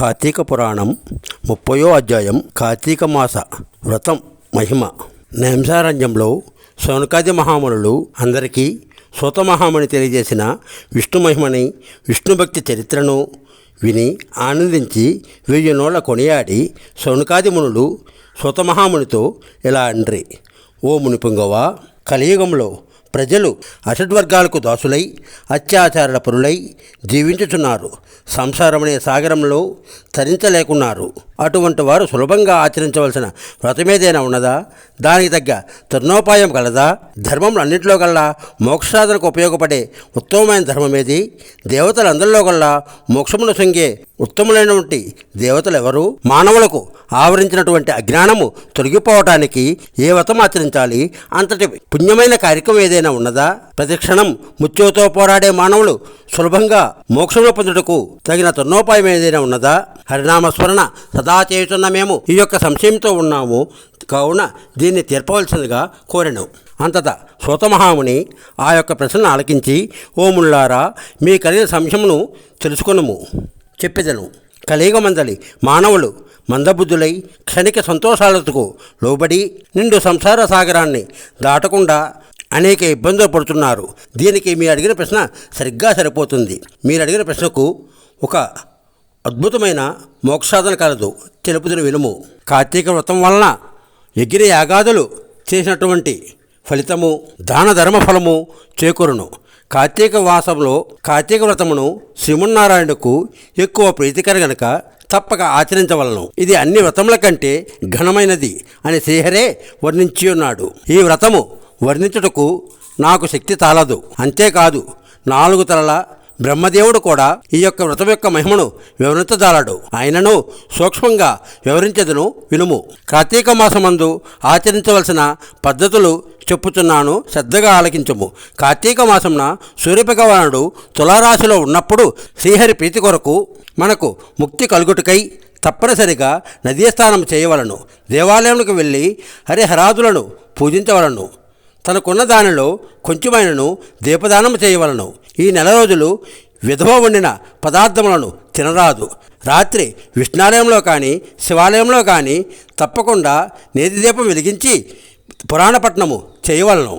కార్తీక పురాణం ముప్పయో అధ్యాయం కార్తీక మాస వ్రతం మహిమ. నైంసారణ్యంలో సౌనకాది మహామునులు అందరికీ సూత మహాముని తెలియజేసిన విష్ణు మహిమని విష్ణుభక్తి చరిత్రను విని ఆనందించి వెయ్యి నోళ్ళ కొనియాడి సౌనకాది మునులు సూత మహామునితో ఇలా అండ్రి ఓ మునిపుంగవ కలియుగంలో ప్రజలు అసద్వర్గాలకు దాసులై అత్యాచారాల పరులై జీవించుచున్నారు. సంసారమనే సాగరంలో తరించలేకున్నారు. అటువంటి వారు సులభంగా ఆచరించవలసిన వ్రతమేదైనా ఉన్నదా? దానికి తగ్గ తరుణోపాయం కలదా ధర్మం అన్నింటిలో కల్లా మోక్షసాధనకు ఉపయోగపడే ఉత్తమమైన ధర్మమేది దేవతలందరిలో కల్లా మోక్షమును సొంగే ఉత్తములైనటువంటి దేవతలు ఎవరు? మానవులకు ఆవరించినటువంటి అజ్ఞానము తొలగిపోవటానికి ఏ వ్రతం ఆచరించాలి? అంతటి పుణ్యమైన కార్యక్రమం ఏదైనా ఉన్నదా? ప్రతిక్షణం ముత్యంతో పోరాడే మానవులు సులభంగా మోక్షమును పొందుటకు తగిన తరుణోపాయం ఏదైనా ఉన్నదా? హరినామస్మరణ సదా చేయుతున్న మేము ఈ యొక్క సంశయంతో ఉన్నాము. కావున దీన్ని తీర్పవలసిందిగా కోరెను. అంతటా సూతమహాముని ఆ యొక్క ప్రశ్నను ఆలకించి ఓముల్లారా మీ కలిగిన సంశయమును తెలుసుకొనుము. చెప్పెదను. కలియుగమందలి మానవులు మందబుద్ధులై క్షణిక సంతోషాలతో లోబడి నిండు సంసార సాగరాన్ని దాటకుండా అనేక ఇబ్బందులు పడుతున్నారు. దీనికి మీరు అడిగిన ప్రశ్న సరిగ్గా సరిపోతుంది. మీరు అడిగిన ప్రశ్నకు ఒక అద్భుతమైన మోక్షాధన కలదు తెలుపుదును వినుము. కార్తీక వ్రతం వలన ఎగిరి యాగాదులు చేసినటువంటి ఫలితము దాన ధర్మ ఫలము చేకూరును. కార్తీక వాసంలో కార్తీక వ్రతమును శ్రీమన్నారాయణకు ఎక్కువ ప్రీతికర గనక తప్పక ఆచరించవలను. ఇది అన్ని వ్రతముల కంటే ఘనమైనది అని శ్రీహరే వర్ణించి ఉన్నాడు. ఈ వ్రతము వర్ణించుటకు నాకు శక్తి తాలదు. అంతేకాదు నాలుగు తలల బ్రహ్మదేవుడు కూడా ఈ యొక్క వ్రతం యొక్క మహిమను వివరించజాలడు. ఆయనను సూక్ష్మంగా వివరించదును వినుము. కార్తీక మాసమందు ఆచరించవలసిన పద్ధతులు చెప్పుచున్నాను శ్రద్ధగా ఆలకించము. కార్తీక మాసమున సూర్యభగవానుడు తులారాశిలో ఉన్నప్పుడు శ్రీహరి ప్రీతి కొరకు మనకు ముక్తి కలుగుటకై తప్పనిసరిగా నదీ స్నానం చేయవలను. దేవాలయంలోకి వెళ్ళి హరిహరాదులను పూజించవలను. తనకున్న దానిలో కొంచెమైనను దీపదానం చేయవలను. ఈ నెల రోజులు విధవ వండిన పదార్థములను తినరాదు. రాత్రి విష్ణాలయంలో కానీ శివాలయంలో కానీ తప్పకుండా నేతి దీపం వెలిగించి పురాణపట్నము చేయవలను.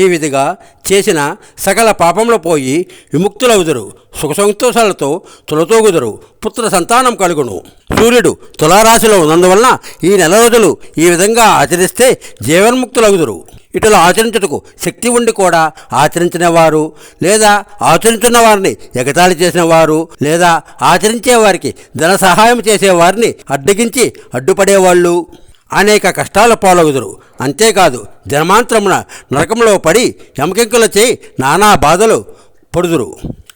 ఈ విధిగా చేసిన సకల పాపంలో పోయి విముక్తులవుదురు సుఖ సంతోషాలతో తులతూగుదురు పుత్ర సంతానం కలుగును. సూర్యుడు తులారాశిలో ఉన్నందువలన ఈ నెల రోజులు ఈ విధంగా ఆచరిస్తే జీవన్ముక్తులగుదురు. ఇటులో ఆచరించుటకు శక్తి ఉండి కూడా ఆచరించిన వారు లేదా ఆచరించున్న వారిని ఎగతాళి చేసిన వారు లేదా ఆచరించే వారికి ధన సహాయం చేసేవారిని అడ్డగించి అడ్డుపడేవాళ్ళు. అనేక కష్టాల పాలగుదురు అంతేకాదు జన్మాంతరమున నరకంలో పడి యమకెంకులచే నానా బాధలు పడుదురు.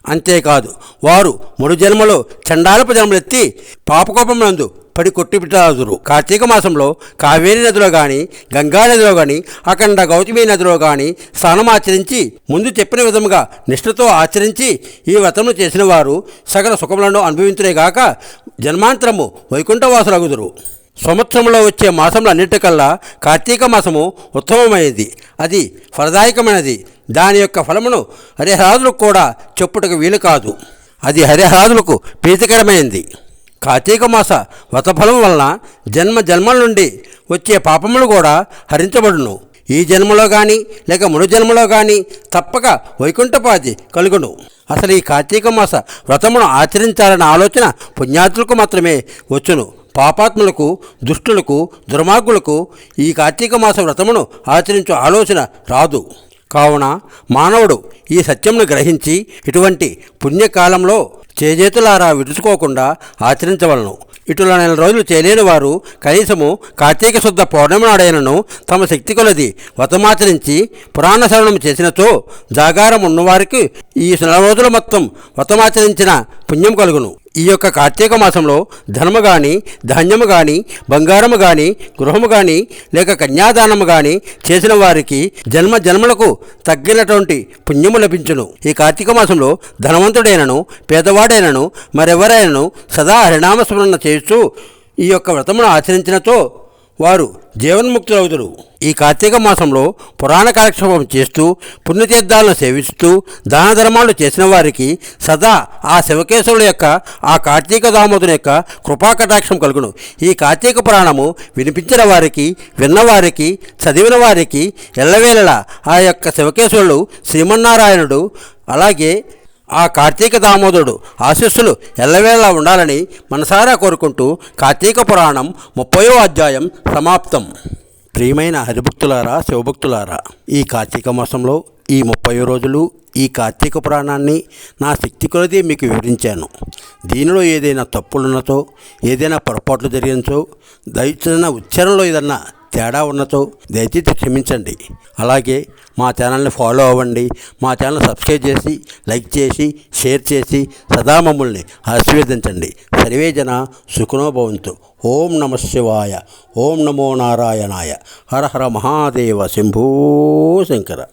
అంతేకాదు వారు మూడు జన్మలో చండాలపు జన్మలెత్తి పాపకోపమునందు పడి కొట్టిపిటాదురు కార్తీక మాసంలో కావేరీ నదిలో గాని గంగా నదిలో కానీ అఖండ గౌతమి నదిలో కానీ స్నానమాచరించి ముందు చెప్పిన విధముగా నిష్ఠతో ఆచరించి ఈ వ్రతమును చేసిన వారు సకల సుఖములను అనుభవించునేగాక జన్మాంతరము వైకుంఠవాసులగుదురు. సంవత్సరంలో వచ్చే మాసములన్నిటికల్లా కార్తీక మాసము ఉత్తమమైనది. అది ఫలదాయకమైనది. దాని యొక్క ఫలమును హరిహరాదులకు కూడా చెప్పుటకు వీలు కాదు. అది హరిహరాదులకు ప్రీతికరమైనది. కార్తీక మాస వ్రతఫలం వలన జన్మ జన్మల నుండి వచ్చే పాపములు కూడా హరించబడును. ఈ జన్మలో కానీ లేక మును జన్మలో కానీ తప్పక వైకుంఠపాది కలుగును. అసలు ఈ కార్తీక మాస వ్రతమును ఆచరించాలన్న ఆలోచన పుణ్యాతులకు మాత్రమే వచ్చును. పాపాత్ములకు దుష్టులకు దుర్మార్గులకు ఈ కార్తీక మాస వ్రతమును ఆచరించు ఆలోచన రాదు. కావున మానవుడు ఈ సత్యమును గ్రహించి ఇటువంటి పుణ్యకాలంలో చేజేతులారా విడుచుకోకుండా ఆచరించవలను. ఇటుల నెల రోజులు చేయలేని వారు కనీసము కార్తీక శుద్ధ పౌర్ణమి నాడైనను తమ శక్తి కొలది వ్రతమాచరించి పురాణ శరణం చేసినచో జాగారం ఉన్నవారికి ఈ నెల రోజుల మొత్తం వ్రతమాచరించిన పుణ్యం కలుగును. ఈ యొక్క కార్తీక మాసంలో ధనము కానీ ధాన్యము కానీ బంగారము కానీ గృహము కానీ లేక కన్యాదానము కానీ చేసిన వారికి జన్మ జన్మలకు తగ్గినటువంటి పుణ్యము లభించును. ఈ కార్తీక మాసంలో ధనవంతుడైనను పేదవాడైనను మరెవరైనను సదా హరినామస్మరణ చేస్తూ ఈ యొక్క వ్రతమును ఆచరించినతో వారు జీవన్ముక్తులవుతారు ఈ కార్తీక మాసంలో పురాణ కాలక్షేపం చేస్తూ పుణ్యతీర్థాలను సేవిస్తూ దాన ధర్మాలు చేసిన వారికి సదా ఆ శివకేశవుల యొక్క ఆ కార్తీక దామోదుని యొక్క కృపాకటాక్షం కలుగును. ఈ కార్తీక పురాణము వినిపించిన వారికి విన్నవారికి చదివిన వారికి ఎల్లవేళలా ఆ యొక్క శివకేశవులు శ్రీమన్నారాయణుడు అలాగే ఆ కార్తీక దామోదరుడు ఆశీస్సులు ఎల్లవేళలా ఉండాలని మనసారా కోరుకుంటూ కార్తీక పురాణం ముప్పయో అధ్యాయం సమాప్తం. ప్రియమైన హరిభక్తులారా శివభక్తులారా ఈ కార్తీక మాసంలో ఈ ముప్పై రోజులు ఈ కార్తీక పురాణాన్ని నా శక్తి కొలది మీకు వివరించాను. దీనిలో ఏదైనా తప్పులున్నతో ఏదైనా పొరపాట్లు జరిగించో దయచిన ఉచ్చారణలో ఏదన్నా తేడా ఉన్నచో దయచేసి క్షమించండి. అలాగే మా ఛానల్ని ఫాలో అవ్వండి. మా ఛానల్ సబ్స్క్రైబ్ చేసి లైక్ చేసి షేర్ చేసి సదా మమ్మల్ని ఆశీర్వదించండి. సర్వే జన సుఖనోభవంతు ఓం నమ శివాయ. ఓం నమో నారాయణాయ. హర హర మహాదేవ శంభో శంకర.